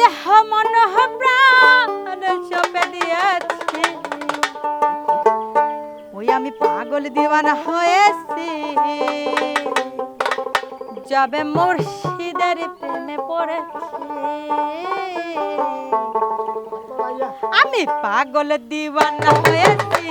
দেহ মন প্রাণ চপে দিয়েছি। ওই আমি পাগল দিওয়ানা হয়েছি। যাবে মুর্শিদের প্রেমে পড়েছি। আমি পাগল দিওয়ানা হয়েছি।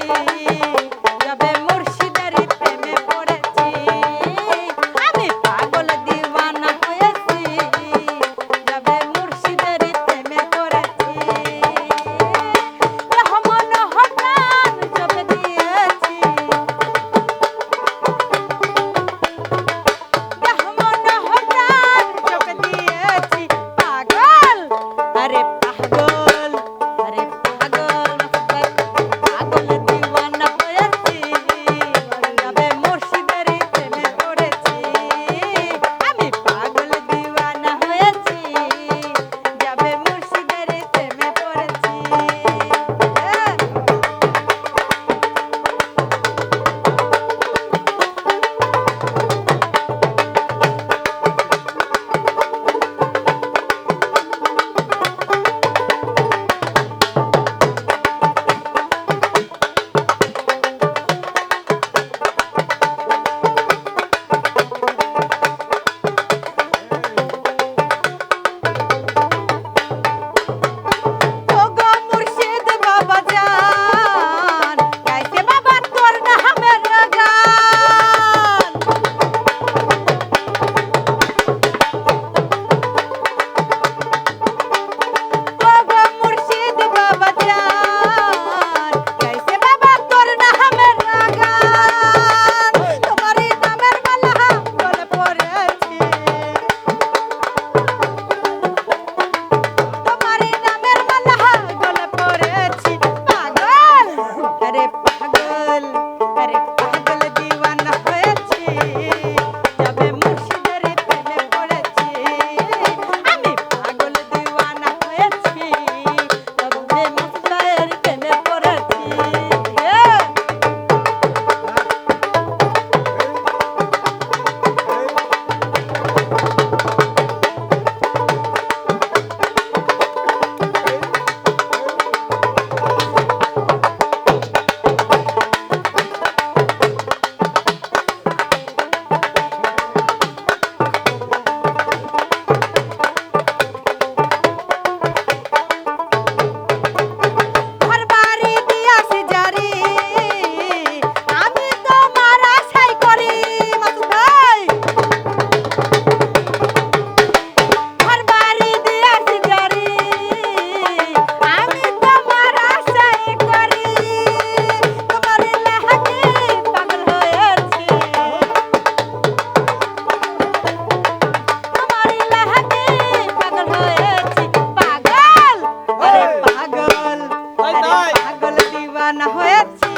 好呀